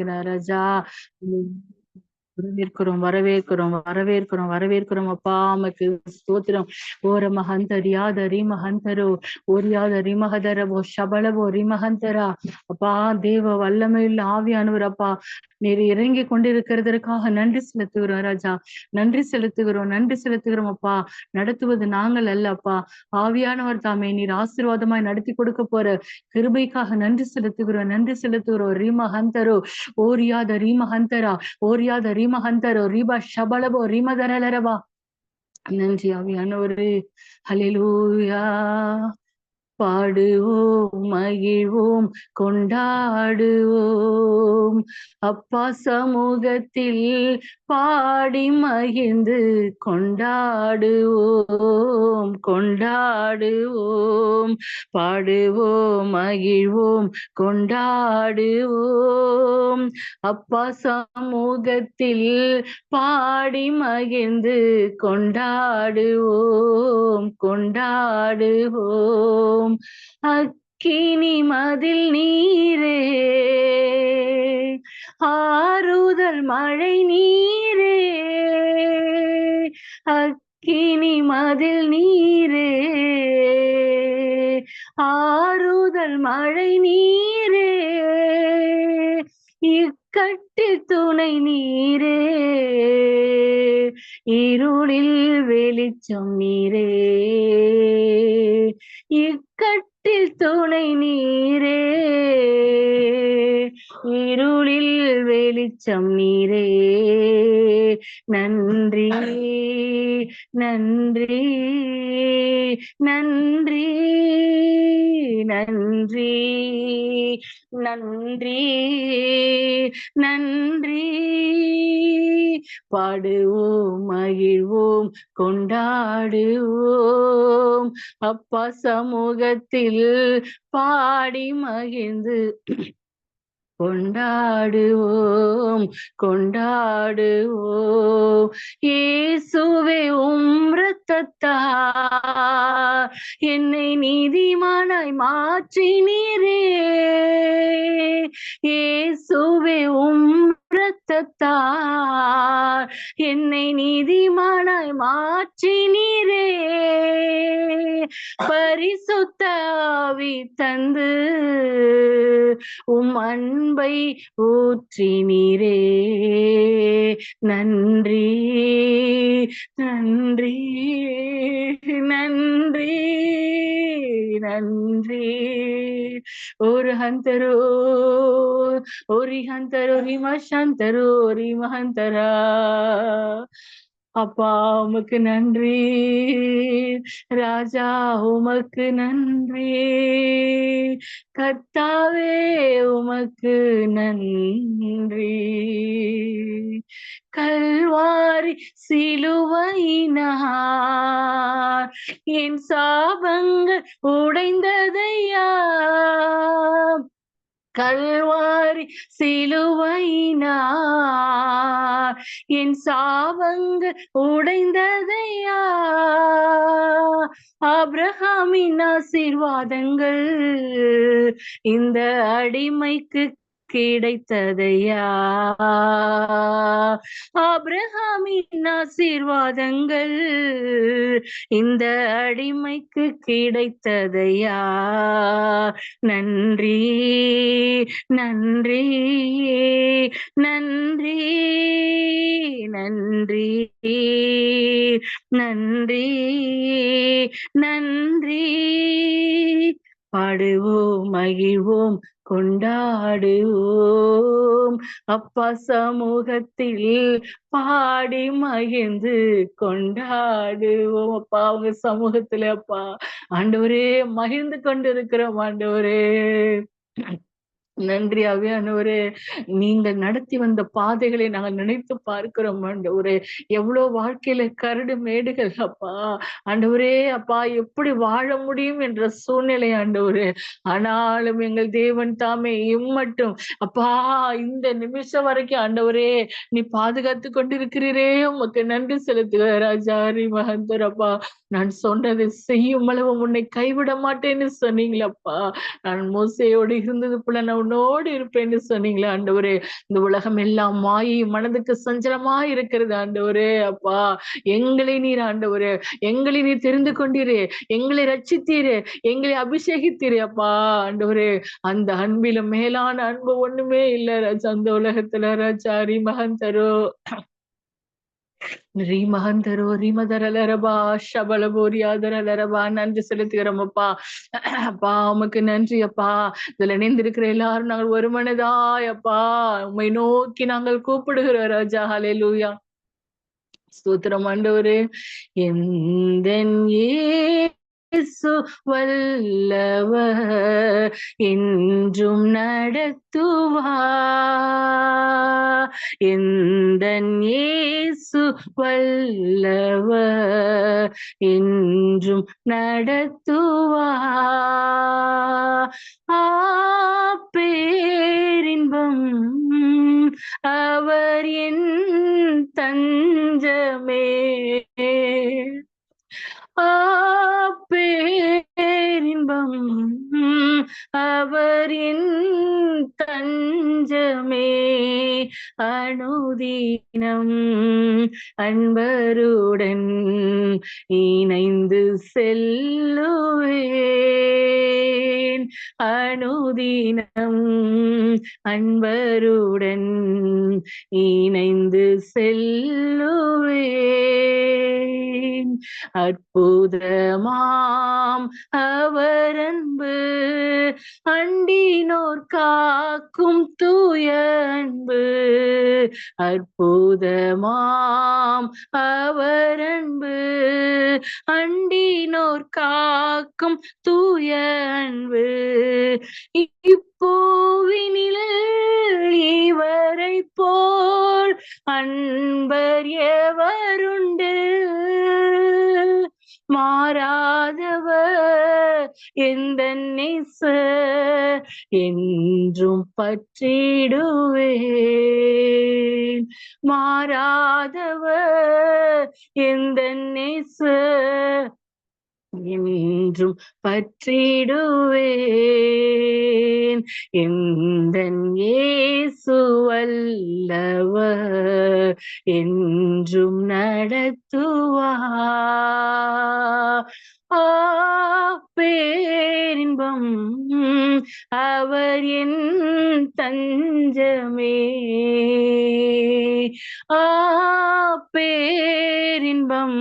இருக்கிறார் ராஜா வரவேற்கிறோம் வரவேற்கிறோம் வரவேற்கிறோம் வரவேற்கிறோம். அப்பா அமக்கு ஸ்தோத்திரம். ஓர மகந்தரியாத ரீமஹந்தரோ ஓரியாத ரிமகதரவோ சபளவோ ரிமஹந்தரா அப்பா தேவ வல்லமையுள்ள ஆவியானவர் அப்பா. நீர் இறங்கி கொண்டிருக்கிறதற்காக நன்றி செலுத்துகிறோம் ராஜா. நன்றி செலுத்துகிறோம் நன்றி செலுத்துகிறோம் அப்பா. நடத்துவது நாங்கள் அல்ல அப்பா. ஆவியானவர் தாமே நீர் ஆசீர்வாதமாய் நடத்தி கொடுக்க போற கிருபைக்காக நன்றி செலுத்துகிறோம் நன்றி செலுத்துகிறோம். ரீமஹந்தரோ ஓரியாத ரீமஹந்தரா ஓரியாத ரீம ரிமஹந்தரோ ரிபா ஷபலபோ ரிமதரலரவா நன்றி ஆவியானவரு ஹலெலூயா பாடுவோம் மகிழ்வோம் கொண்டாடுவோம். அப்பா சமூகத்தில் பாடி மகிழ்ந்து கொண்டாடுவோம் கொண்டாடுவோம். பாடுவோம் மகிழ்வோம் கொண்டாடுவோம். அப்பா சமூகத்தில் பாடி மகிழ்ந்து கொண்டாடுவோம் கொண்டாடுவோம். அக்கினி மதில் நீரே ஆறுதல் மழை நீரே அக்கினி மதில் நீரே ஆறுதல் மழை நீரே இக்கட்டில் துணை நீரே இருளில் வெளிச்சம் நீரே இக்கட்டில் துணை நீரே. இருளில் வெளிச்சம் நீரே. நன்றி நன்றி நன்றி நன்றி நன்றி நன்றி. பாடுவோம் மகிழ்வோம் கொண்டாடுவோம். அப்பா சமூகத்தில் பாடி மகிழ்ந்து கொண்டாடுவோம் கொண்டாடுவோம். இயேசுவே உம் ரத்தத்தா என்னை நீதிமானாய் மாற்றினீரே. இயேசுவே உம் ரத்தத்தார் என்னை நீதிமானாய் மாற்றினீரே பரிசுத்தாவி தந்து உம் அன்பை ஊற்றினீரே நன்றி நன்றி நன்றி நன்றி. ஒரு ஹந்தரோ ஒரு ஹந்தரோ ரிமஷா மகந்தரோரி மகந்தரா. அப்பா உமக்கு நன்றி. ராஜா உமக்கு நன்றி. கத்தாவே உமக்கு நன்றி. கல்வாரி சிலுவையினார். என் சாபங்கள் உடைந்ததையா கல்வாரி சிலுவைனார் என் சாவங்க உடைந்ததையா? ஆபிரகாமின் ஆசீர்வாதங்கள் இந்த அடிமைக்கு கிடைத்ததையா? ஆபிரகாமின் ஆசீர்வாதங்கள் இந்த அடிமைக்கு கிடைத்ததையா? நன்றி. நன்றி நன்றி நன்றி நன்றி நன்றி. பாடுவோம் மகிழ்வோம் கொண்டாடுவோம். அப்பா சமூகத்தில் பாடி மகிழ்ந்து கொண்டாடுவோம். அப்பா அவங்க சமூகத்துல அப்பா. ஆண்டவரே மகிழ்ந்து கொண்டிருக்கிறோம் ஆண்டவரே. நன்றி அவியானவரே நீங்கள் நடத்தி வந்த பாதைகளை நாங்கள் நினைத்து பார்க்கிறோம் ஆண்டவரே. எவ்வளவு வாழ்க்கையில கரடு மேடுகள் அப்பா. ஆண்டவரே அப்பா எப்படி வாழ முடியும் என்ற சூழ்நிலை ஆண்டவரே. ஆனாலும் எங்கள் தேவன் தாமே இம்மட்டும். அப்பா இந்த நிமிஷம் வரைக்கும் ஆண்டவரே நீ பாதுகாத்து கொண்டிருக்கிறீரே. உமக்கு நன்றி செலுத்துகிற ராஜாரி மகந்தர் அப்பா. நான் சொன்னதை செய்யும் அளவு உன்னை கைவிட மாட்டேன்னு சொன்னீங்களப்பா. நான் மோசையோடு இருந்தது போல நான் உன்னோடு இருப்பேன்னு சொன்னீங்களே ஆண்டவரே. இந்த உலகம் எல்லாம் மாயி மனதுக்கு சஞ்சலமா இருக்கிறது ஆண்டவரே. அப்பா எங்களை நீர் ஆண்டவரே. எங்களை நீர் தெரிந்து கொண்டீரே. எங்களை ரட்சித்தீரே. எங்களை அபிஷேகித்தீரே அப்பா ஆண்டவரே. அந்த அன்பிலும் மேலான அன்பு ஒண்ணுமே இல்ல ராஜா. அந்த உலகத்துல ராஜா மகந்தரோ ரீமகந்தரோ ரீமதரலரபா ஷபலபோரியாதரலரபா நன்றி செலுத்துகிறோம் அப்பா அப்பா உமக்கு நன்றி அப்பா. இதுல இணைந்திருக்கிற எல்லாரும் நாங்கள் ஒரு மனதாய் அப்பா உண்மை நோக்கி நாங்கள் கூப்பிடுகிறோம் ராஜா. ஹலே லூயா ஸ்தோத்திரம் ஆண்டவரு. எந்த இயேசு வல்லவர் என்றும் நடத்துவா. எந்த இயேசு வல்லவர் என்றும் நடத்துவா. ஆ பேரின்பம் அவர் என் தஞ்சமே. அனுதீனம் அன்பருடன் இணைந்து செல்லுவேன். அற்புதமாம் அவர் அன்பு அண்டினோர் காக்கும் தூய அன்பு அற்புதமாம் அவர் அன்பு அண்டினோர் காக்கும் தூய அன்பு இப்போவினில் இவரை போல் அன்பர் எவருண்டு? மாறாதவர் எந்த நெச என்றும் பற்றிடுவேன். மாறாதவர் எந்த நெச என்றும் பற்றிடுவேன். எந்த இயேசுவல்லவர் என்றும் நடத்துவா பேரின்பம் அவர் என் தஞ்சமே. ஆ பேரின்பம்.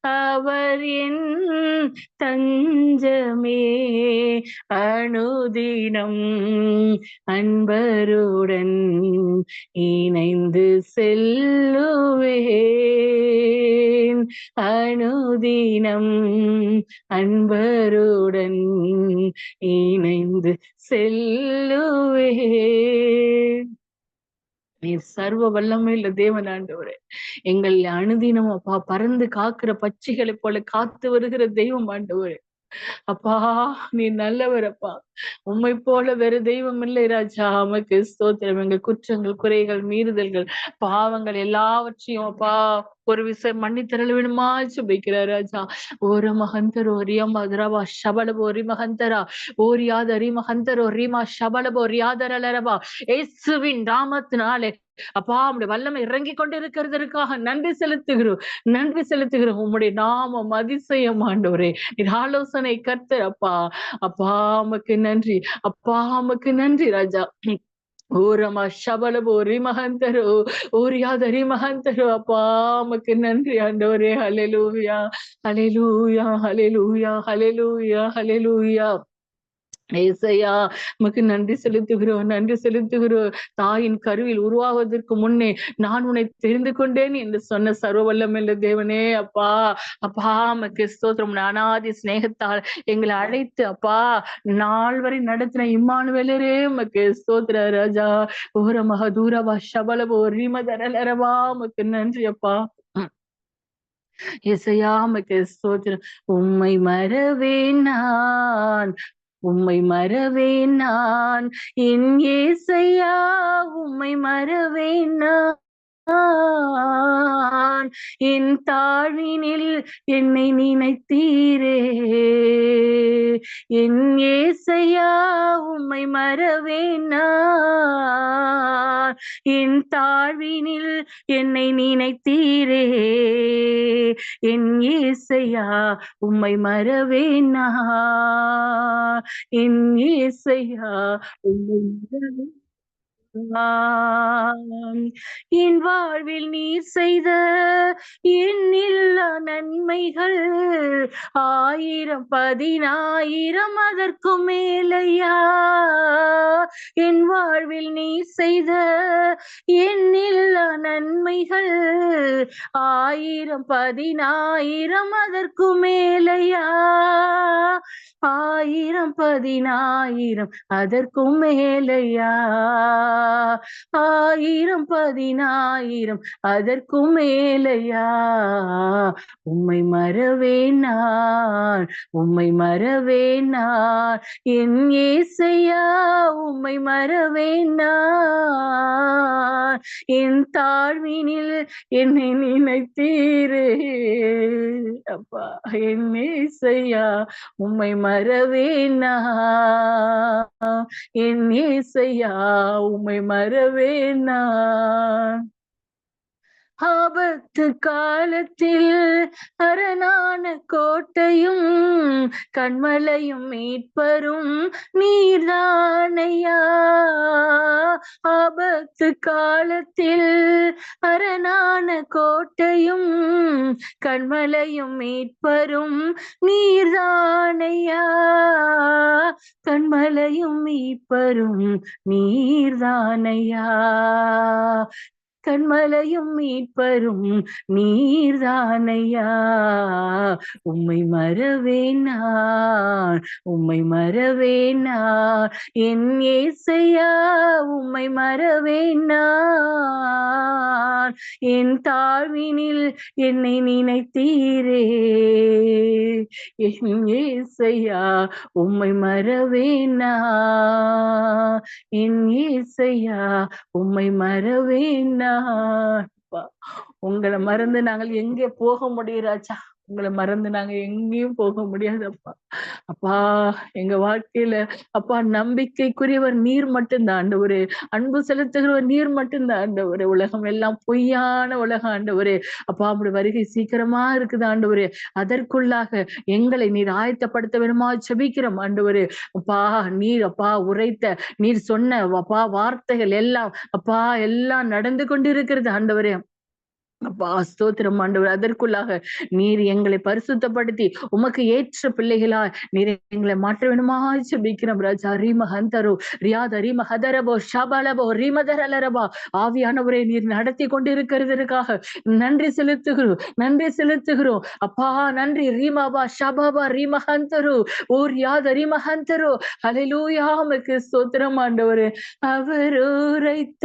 அவர் என் தஞ்சமே. அணுதினம் அன்பருடன் இணைந்து செல்லுவேன். அணுதினம் அன்பருடன் இணை இணைந்து செல்லுவே நீ சர்வ வல்லமை இல்ல தேவன் ஆண்டவரே எங்கள் அனுதினம் அப்பா பறந்து காக்குற பச்சைகளை போல காத்து வருகிற தெய்வம் ஆண்டவரே. அப்பா நீ நல்லவர் அப்பா. உண்மை போல வேற தெய்வம் இல்லை ராஜா. அமக்கு ஸ்தோத்திரம். எங்கள் குற்றங்கள் குறைகள் மீறுதல்கள் பாவங்கள் எல்லாவற்றையும் அப்பா ஒரு விசை மன்னித்தரல் வேணுமா சுபிக்கிறார் ராஜா. ஒரு மகந்தர் ஒரியம் மதுரவா சபல போரி மகந்தரா. ஓரியாத ரி மகந்தரோ ரீமா சபலபோ ரியாதரலரவா ஏசுவின் ராமத்தினாலே அப்பா உடைய வல்லமை இறங்கி கொண்டிருக்கிறதற்காக நன்றி செலுத்துகிறோம். நன்றி செலுத்துகிறோம். உம்முடைய நாமம் அதிசயம் ஆண்டவரே. நீர் ஆலோசனை கர்த்தர் அப்பா. அப்பா அம்மாக்கு நன்றி. அப்பா அம்மாக்கு நன்றி ராஜா. ಓರಮ ಶಬಲಬೋ ರಿಮಹಂತರು ಓರಿಯಾದ ರಿಮಹಂತರು ಅಪ್ಪ ಮಕ್ಕೆ ನನ್ರಿ ಅಂದವರೇ hallelujah hallelujah hallelujah hallelujah hallelujah Yesaiya உமக்கு நன்றி செலுத்துகிறோம் நன்றி செலுத்துகிறோம். தாயின் கருவில் உருவாவதற்கு முன்னே நான் உன்னை தெரிந்து கொண்டேன் என்று சொன்ன சர்வவல்லம் இல்ல தேவனே அப்பா. அப்பா உமக்கு ஸ்தோத்திரம். அனாதி சிநேகத்தால் எங்களை அழைத்து அப்பா நாள் வரை நடத்தின இம்மானுவேலரே உமக்கு ஸ்தோத்திர ராஜா. ஓரமாக தூரவா சபலவோ ரிமதரலரவா உமக்கு நன்றி அப்பா. இசையா உமக்கு ஸ்தோத்திரம். உம்மை மறவே நான். உம்மை மறவேன் நான். என் ஏசையா உம்மை மறவேன் நான். என் தாழ்வினில் என்னை நினைத்தீரே. என் ஏசையா உம்மை மறவேனா என் தாழ்வினில் என்னை நினைத்தீரே. என் ஏசையா உம்மை மறவேனா என் ஏசையா உம்மை மறவே என் வாழ்வில் நீர் செய்த எண்ணில்லா நன்மைகள் ஆயிரம் பதினாயிரம் அதற்கும் மேலையா? என் வாழ்வில் நீர் செய்த எண்ணில்லா நன்மைகள் ஆயிரம் பதினாயிரம் அதற்கும் மேலையா? ஆயிரம் பதினாயிரம் அதற்கும் மேலையா? ஆயிரம் பதினாயிரம் அதற்கும் மேலையா? உம்மை மறவே நான் உம்மை மறவே நான். என் ஏசையா உம்மை மறவே நான். என் தாழ்வினில் என்னை நினைத்தீரே. அப்பா என் ஏசையா உம்மை மறவே நான். என் ஏசையா உம்மை மறவே நான் ஆபத்து காலத்தில் அரணான கோட்டையும் கண்மலையும் மீட்பரும் நீர்தானையா? ஆபத்து காலத்தில் அரணான கோட்டையும் கண்மலையும் மீட்பரும் நீர்தானையா? கண்மலையும் மீட்பரும் நீர்தானையா? கண்மலையும் மீட்பரும் நீர்தானையா உம்மை மறவேனார் உம்மை மறவேனார் என் ஏசையா உம்மை மறவேனார் என் தாழ்வினில் என்னை நினைத்தீரே. என் ஏசையா உம்மை மறவேனா என் ஏசையா உம்மை மறவேனா உங்களை மறந்து நாங்கள் எங்கே போக முடியறாச்சா உங்களை மறந்து நாங்க எங்கேயும் போக முடியாது அப்பா அப்பா எங்க வாழ்க்கையில அப்பா நம்பிக்கைக்குரியவர் நீர் மட்டும்தான் ஒரு அன்பு செலுத்துகிறவர் நீர் மட்டும்தான் ஆண்டவரே. உலகம் எல்லாம் பொய்யான உலகம் ஆண்டவரு. அப்பா அப்படி வருகை சீக்கிரமா இருக்குது ஆண்டவரு. அதற்குள்ளாக எங்களை நீர் ஆயத்தப்படுத்த வேணுமா செபிக்கிறோம் ஆண்டவரு. அப்பா நீர் அப்பா உரைத்த நீர் சொன்ன அப்பா வார்த்தைகள் எல்லாம் அப்பா எல்லாம் நடந்து கொண்டிருக்கிறது ஆண்டவரே. அப்பா ஸ்தோத்திரம் ஆண்டவர். அதற்குள்ளாக நீர் எங்களை பரிசுத்தப்படுத்தி உமக்கு ஏற்ற பிள்ளைகளா நீர் எங்களை மாற்ற வேணுமா ஜபிக்கிறோம் ராஜா. ரீம ஹந்தரோ ரியாத ரீம ஹதரபோ ஷபலபோ ரீமதரலரபா ஆவியானவரை நீர் நடத்தி கொண்டிருக்கிறதற்காக நன்றி செலுத்துகிறோம் நன்றி செலுத்துகிறோம். அப்பா நன்றி. ரீமாபா ஷபாபா ரீம ஹந்தரு. ஓ ரியாத ரீம ஹந்தரோ. ஹலிலூயாமுக்கு ஸ்தோத்திரம் ஆண்டவர். அவர் உரைத்த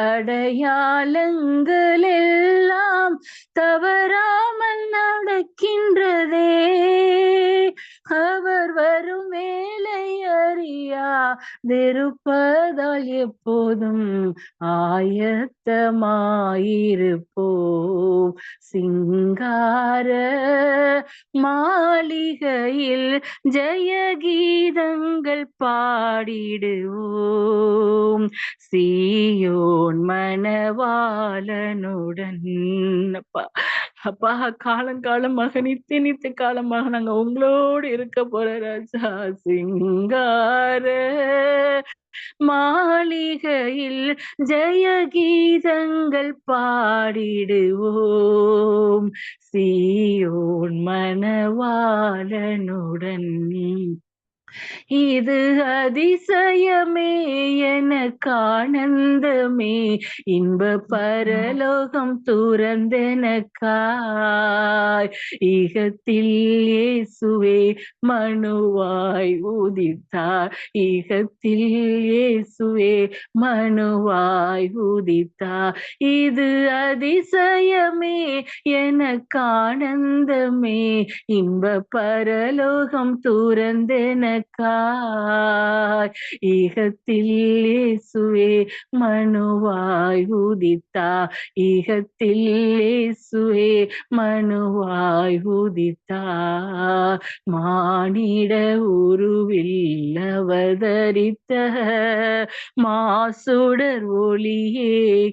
அடையாளங்கள் எல்லாம் தவறாமல் நட அறியா எப்போதும் ஆயத்தமாயிருப்போம். சிங்கார மாளிகையில் ஜெயகீதங்கள் பாடிடுவோம். சீயோன் மணவாளனுடன் அப்பா. அப்பா காலங்காலமாக நித்திய நித்திய காலமாக நாங்க உங்களோடு இருக்க போற ராஜா சிங்கார. மாளிகையில் ஜெயகீதங்கள் பாடிடுவோம். சீயோன் மணவாளனுடன் இது அதிசயமே எனக்கு ஆனந்தமே இன்ப பரலோகம் மனுவாய் ஈகத்தில் இயேசுவே மனுவாய் உதித்தார். ஈகத்தில் இயேசுவே மனுவாய் உதித்தார். இது அதிசயமே எனக்கு ஆனந்தமே. இன்ப பரலோகம் துறந்தெனக்காய். எனக்காய் ஈகத்தில் இயேசுவே மனுவாய் உதித்தா ஈகத்தில் இயேசுவே மனுவாய் உதித்தா மானிட உருவில் அவதரித்த மாசுடர் ஒளியே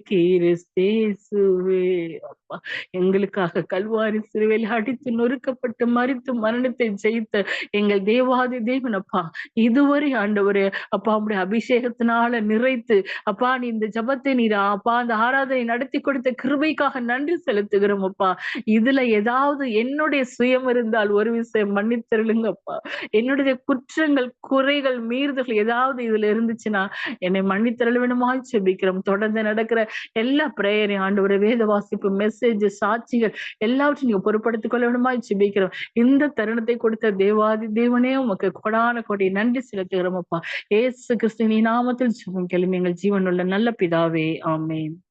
கிறிஸ்தேசுவே. அப்பா எங்களுக்காக கல்வாரி சிறுவையில் அடித்து நொறுக்கப்பட்டு மறித்து மரணத்தை ஜெயித்த எங்கள் தேவாதி தேவன் அப்பா இதுவரை ஆண்டவர் அப்பா உடைய அபிஷேகத்தினால நிறைத்து அப்பா நீ இந்த ஜபத்தை நீரா அப்பா அந்த ஆராதனை நடத்தி கொடுத்த கிருபைக்காக நன்றி செலுத்துகிறோம் அப்பா. இதுல ஏதாவது என்னுடைய சுயம் இருந்தால் ஒரு விஷயம் மன்னித்தருளுங்கப்பா. என்னுடைய குற்றங்கள் குறைகள் மீறுதல் ஏதாவது இதுல இருந்துச்சுன்னா என்னை மன்னித்தருள் வேணுமாய் செபிக்கிறோம். தொடர்ந்து நடக்கிற எல்லா பிரேயரையும் ஆண்டவரை வேத வாசிப்பு மெசேஜ் சாட்சிகள் எல்லாவற்றையும் நீங்க பொருட்படுத்திக் கொள்ள வேணுமாய் செபிக்கிறோம். இந்த தருணத்தை கொடுத்த தேவாதி தேவனே உமக்கு கொடான கொடி நன்றி செலுத்துகிறோம் அப்பா. ஏசு கிறிஸ்து நீ நாமத்தில் ஜெபம் கேளும் எங்கள் ஜீவனுள்ள நல்ல பிதாவே ஆமென்.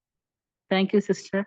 Thank you sister